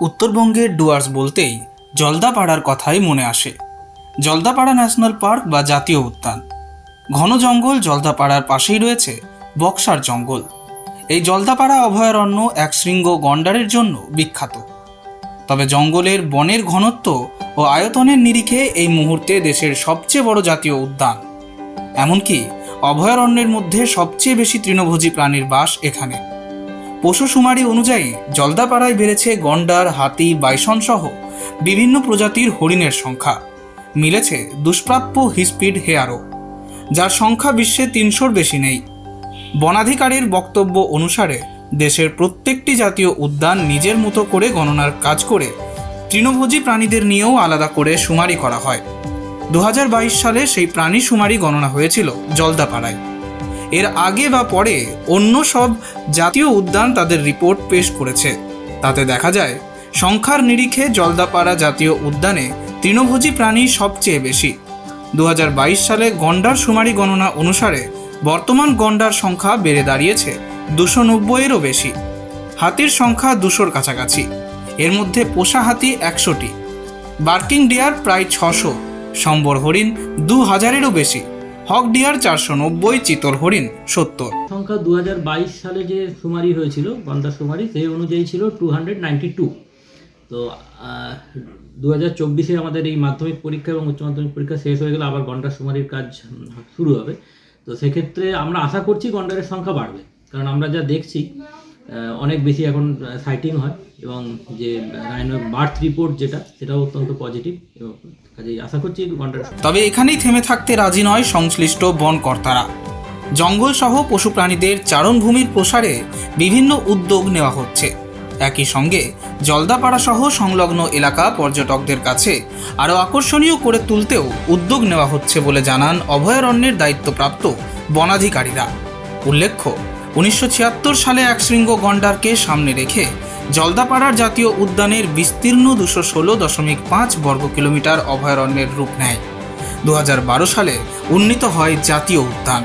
উত্তরবঙ্গের ডুয়ার্স বলতেই জলদাপাড়ার কথাই মনে আসে। জলদাপাড়া ন্যাশনাল পার্ক বা জাতীয় উদ্যান। ঘন জঙ্গল জলদাপাড়ার পাশেই রয়েছে বক্সার জঙ্গল। এই জলদাপাড়া অভয়ারণ্য এক শৃঙ্গ গন্ডারের জন্য বিখ্যাত। তবে জঙ্গলের বনের ঘনত্ব ও আয়তনের নিরিখে এই মুহূর্তে দেশের সবচেয়ে বড় জাতীয় উদ্যান। এমনকি অভয়ারণ্যের মধ্যে সবচেয়ে বেশি তৃণভোজী প্রাণীর বাস এখানে। পশু শুমারি অনুযায়ী জলদাপাড়ায় বেড়েছে গন্ডার, হাতি, বাইসন সহ বিভিন্ন প্রজাতির হরিণের সংখ্যা। মিলেছে দুষ্প্রাপ্য হিস্পিড হেয়ারও, যার সংখ্যা বিশ্বে তিনশোর বেশি নেই। বনাধিকারীর বক্তব্য অনুসারে দেশের প্রত্যেকটি জাতীয় উদ্যান নিজের মতো করে গণনার কাজ করে তৃণভোজী প্রাণীদের নিয়েও আলাদা করে শুমারি করা হয়। দু হাজার বাইশ সালে সেই প্রাণী শুমারি গণনা হয়েছিল জলদাপাড়ায়। এর আগে বা পরে অন্য সব জাতীয় উদ্যান তাদের রিপোর্ট পেশ করেছে। তাতে দেখা যায়, সংখ্যার নিরিখে জলদাপাড়া জাতীয় উদ্যানে তৃণভোজী প্রাণী সবচেয়ে বেশি। দু হাজার বাইশ সালে গন্ডার শুমারি গণনা অনুসারে বর্তমান গন্ডার সংখ্যা বেড়ে দাঁড়িয়েছে দুশো নব্বইয়েরও বেশি। হাতির সংখ্যা দুশোর কাছাকাছি। এর মধ্যে পোষা হাতি একশোটি। বার্কিং ডিয়ার প্রায় ছশো। সম্বর হরিণ দু হাজারেরও বেশি। হক ডিয়ার চারশো নব্বই চিতল হরিণ, সত্তর। সংখ্যা দু হাজার বাইশ সালে যে সুমারি হয়েছিল, গন্ডার সুমারি, সেই অনুযায়ী ছিল টু হান্ড্রেড নাইনটি টু। তো দু হাজার চব্বিশে আমাদের এই মাধ্যমিক পরীক্ষা এবং উচ্চ মাধ্যমিক পরীক্ষা শেষ হয়ে গেলে আবার গন্ডার সুমারির কাজ শুরু হবে। তো সেক্ষেত্রে আমরা আশা করছি গন্ডারের সংখ্যা বাড়বে। কারণ আমরা যা দেখছি অনেক বেশি এখন সাইটিং হয় এবং যে বার্থ রিপোর্ট যেটা, সেটাও অত্যন্ত পজিটিভ এবং কাজেই আশা করছি তবে এখানেই থেমে থাকতে রাজি নয় সংশ্লিষ্ট বন কর্তারা। জঙ্গল সহ পশু প্রাণীদের চারণভূমির প্রসারে বিভিন্ন উদ্যোগ নেওয়া হচ্ছে। একই সঙ্গে জলদাপাড়া সহ সংলগ্ন এলাকা পর্যটকদের কাছে আরও আকর্ষণীয় করে তুলতেও উদ্যোগ নেওয়া হচ্ছে বলে জানান অভয়ারণ্যের দায়িত্বপ্রাপ্ত বনাধিকারীরা। উল্লেখ্য উনিশশো ছিয়াত্তর সালে এক শৃঙ্গ গন্ডারকে সামনে রেখে জলদাপাড়ার জাতীয় উদ্যানের বিস্তীর্ণ দুশো ষোলো দশমিক পাঁচ বর্গ কিলোমিটার অভয়ারণ্যের রূপ নেয়। দু হাজার বারো সালে উন্নীত হয় জাতীয় উদ্যান।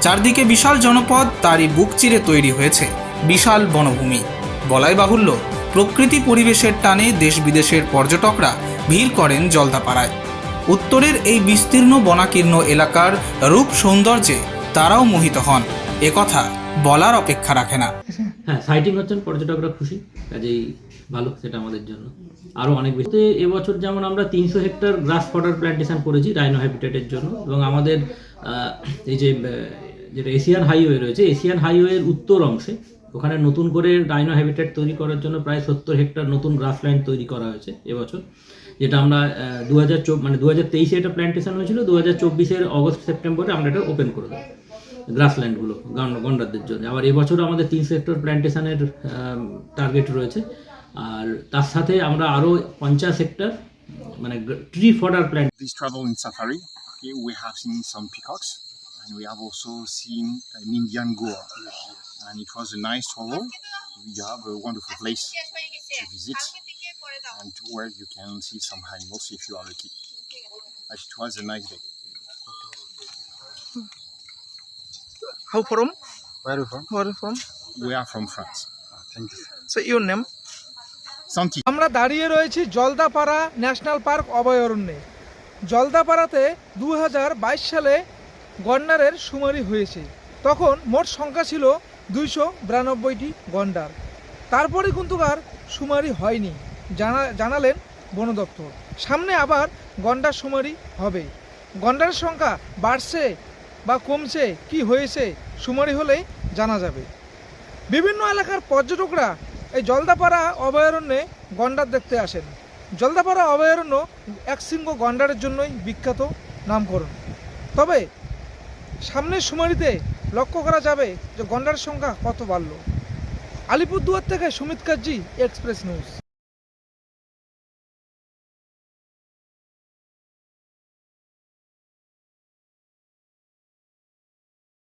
চারদিকে বিশাল জনপদ, তারই বুক চিরে তৈরি হয়েছে বিশাল বনভূমি। বলাই বাহুল্য, প্রকৃতি পরিবেশের টানে দেশ বিদেশের পর্যটকরা ভিড় করেন জলদাপাড়ায়। উত্তরের এই বিস্তীর্ণ বনাকীর্ণ এলাকার রূপ সৌন্দর্যে তারাও মোহিত হন। একথা বলার অপেক্ষা রাখে না। হ্যাঁ সাইটিং হচ্ছেন, পর্যটকরা খুশি, কাজেই ভালো, সেটা আমাদের জন্য। আরও অনেক বেশি। এবছর যেমন আমরা তিনশো হেক্টর গ্রাস ফডার প্ল্যান্টেশন করেছি রাইনো হ্যাবিটেটের জন্য। এবং আমাদের এই যে যেটা এশিয়ান হাইওয়ে রয়েছে এশিয়ান হাইওয়ের উত্তর অংশে, ওখানে নতুন করে রাইনো হ্যাবিটেট তৈরি করার জন্য প্রায় সত্তর হেক্টর নতুন গ্রাস গ্রাসল্যান্ড তৈরি করা হয়েছে এবছর। যেটা আমরা দু হাজার মানে দু হাজার তেইশে এটা প্ল্যান্টেশন হয়েছিল দু হাজার চব্বিশের অগস্ট সেপ্টেম্বরে আমরা এটা ওপেন করে দেবো। গ্রাসল্যান্ডগুলো গন্ডারদের জন্য। আবার এবছরও আমাদের তিন সেক্টর প্ল্যান্টেশনের টার্গেট রয়েছে। আর তার সাথে আমরা আরও পঞ্চাশ হেক্টর মানে tree fodder plant this travel in safari okay we have seen some peacocks and we have also seen an Indian gaur and it was a nice travel we have place visit and to where you can see some animals if you are nice How from? Where are you from? Where are you from? We are from France. thank you. So your name? Santi. আমরা দাঁড়িয়ে রয়েছি Jaldapara national park অভয়ারণ্যে জলদাপাড়াতে দু হাজার বাইশ সালে গন্ডারের শুমারি হয়েছে তখন মোট সংখ্যা ছিল দুইশো বিরানব্বইটি গন্ডার তারপরে কিন্তু আর শুমারি হয়নি জানা জানালেন বন দপ্তর সামনে আবার গন্ডার শুমারি হবে গন্ডারের সংখ্যা বাড়ছে বা কমছে, কি হয়েছে শুমারি হলেই জানা যাবে। বিভিন্ন এলাকার পর্যটকরা এই জলদাপাড়া অভয়ারণ্যে গন্ডার দেখতে আসেন। জলদাপাড়া অভয়ারণ্য এক শৃঙ্গ গন্ডারের জন্যই বিখ্যাত নামকরণ। তবে সামনের সুমারিতে লক্ষ্য করা যাবে যে গন্ডারের সংখ্যা কত বাড়ল। আলিপুরদুয়ার থেকে সুমিত কাজ্জি এক্সপ্রেস নিউজ।